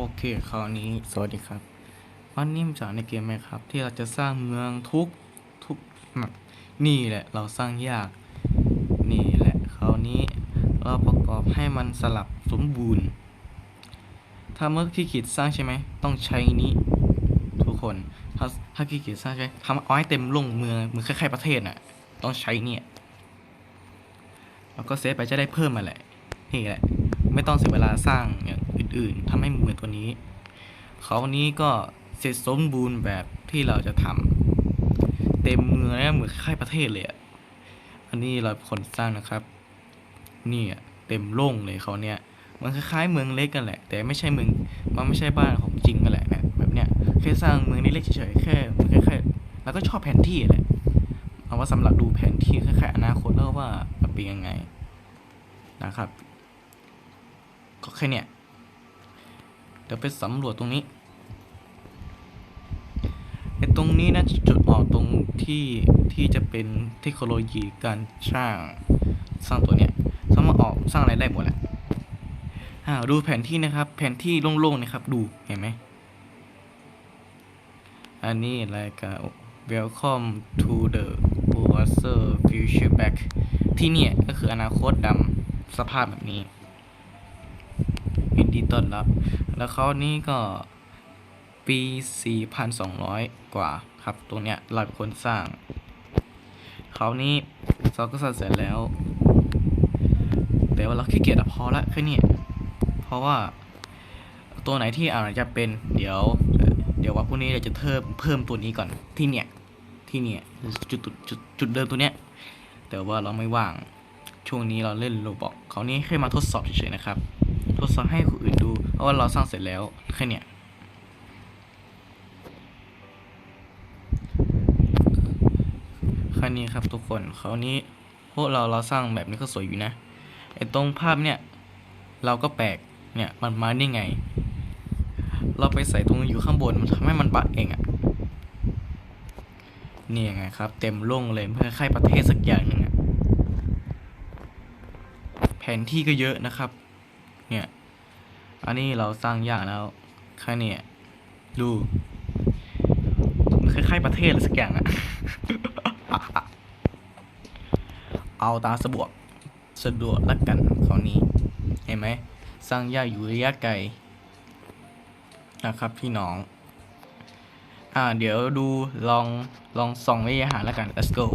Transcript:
โอเคคราวนี้สวัสดีครับ วันนี้มาจากในเกมไหมครับ ที่เราจะสร้างเมืองทุกทุกนี่แหละเราสร้างยาก นี่แหละคราวนี้เราประกอบให้มันสลับสมบูรณ์ ถ้าเมื่อขี้เกียจสร้างใช่ไหมต้องใช้นี้ ทุกคนถ้าถ้าขี้เกียจสร้างใช่ไหมทำเอาให้เต็มลงเมืองเหมือนคล้ายๆประเทศน่ะต้องใช้เนี่ยแล้วก็เซฟไปจะได้เพิ่มมาแหละนี่แหละ ไม่ต้องเสียเวลาสร้างอย่าง อื่นๆทำให้เหมือนตัวนี้ เขานี้ก็เสร็จสมบูรณ์แบบที่เราจะทำเต็มเมืองแล้วเหมือนคล้ายประเทศเลยอะอันนี้เราคนสร้างนะครับ นี่อะเต็มโล่งเลยเขาเนี้ยมันคล้ายๆเมืองเล็กกันแหละ แต่ไม่ใช่เมืองมันไม่ใช่บ้านของจริงกันแหละเนี่ยแบบเนี้ยแค่สร้างเมืองนี้เล็กเฉยๆแค่มันแค่ๆแล้วก็ชอบแผนที่แหละเอาว่าสำหรับดูแผนที่คล้ายๆอนาคตแล้วว่ามันเป็นยังไงนะครับก็แค่เนี้ย เดี๋ยวไปสำรวจตรงนี้ไอ้ตรงนี้นะจุดออกตรงที่ที่จะเป็นเทคโนโลยีการสร้างสร้างตัวเนี้ยสามารถออกสร้างอะไรได้หมดแหละอ่าดูแผนที่นะครับ แผนที่โล่งๆนะครับ ดูเห็นไหมอันนี้รายการ Welcome to the Browser Future Back ที่เนี่ยก็คืออนาคตดำสภาพแบบนี้ ยินดีต้อนรับ แล้วเขานี่ก็ปี 4,200 กว่าครับ ตรงเนี้ยเราเป็นคนสร้าง เขานี่เราก็สร้างเสร็จแล้ว แต่ว่าเราขี้เกียจพอละแค่เนี้ยเพราะว่าตัวไหนที่อาจจะเป็นเดี๋ยว เดี๋ยวว่าพรุ่งนี้เราจะเพิ่มเพิ่มตัวนี้ก่อนที่เนี่ยที่เนี่ยจุดจุดจุดเดิมตัวเนี้ยแต่ว่าเราไม่ว่างช่วงนี้เราเล่นโรบอกเขานี่แค่มาทดสอบเฉยๆนะครับ ทดสอบให้คนอื่นดูเพราะว่าเราสร้างเสร็จแล้วแค่เนี้ยค่นี้ครับทุกคนเขาวนี้พวกเราเราสร้างแบบนี้ก็สวยอยู่นะไอ้ตรงภาพเนี่ย เราก็แปลกเนี่ยมันมาได้ไง เราไปใส่ตรงอยู่ข้างบนมันทำให้มันบักเองอะนี่ยังไงครับ เต็มโล่งเลยเพื่อค่ายประเทศสักอย่างหนึงอะแผนที่ก็เยอะนะครับ เนี่ย อันนี้เราสร้างยากแล้วแค่นี้ดูมันคล้ายๆประเทศอะไรสักอย่างอะเอาตามสะดวกสะดวกละกันคราวนี้ เห็นไหม สร้างยากอยู่ระยะไกลนะครับพี่น้อง อ่า เดี๋ยวดูลองลองส่องระยะห่างแล้วกัน let's go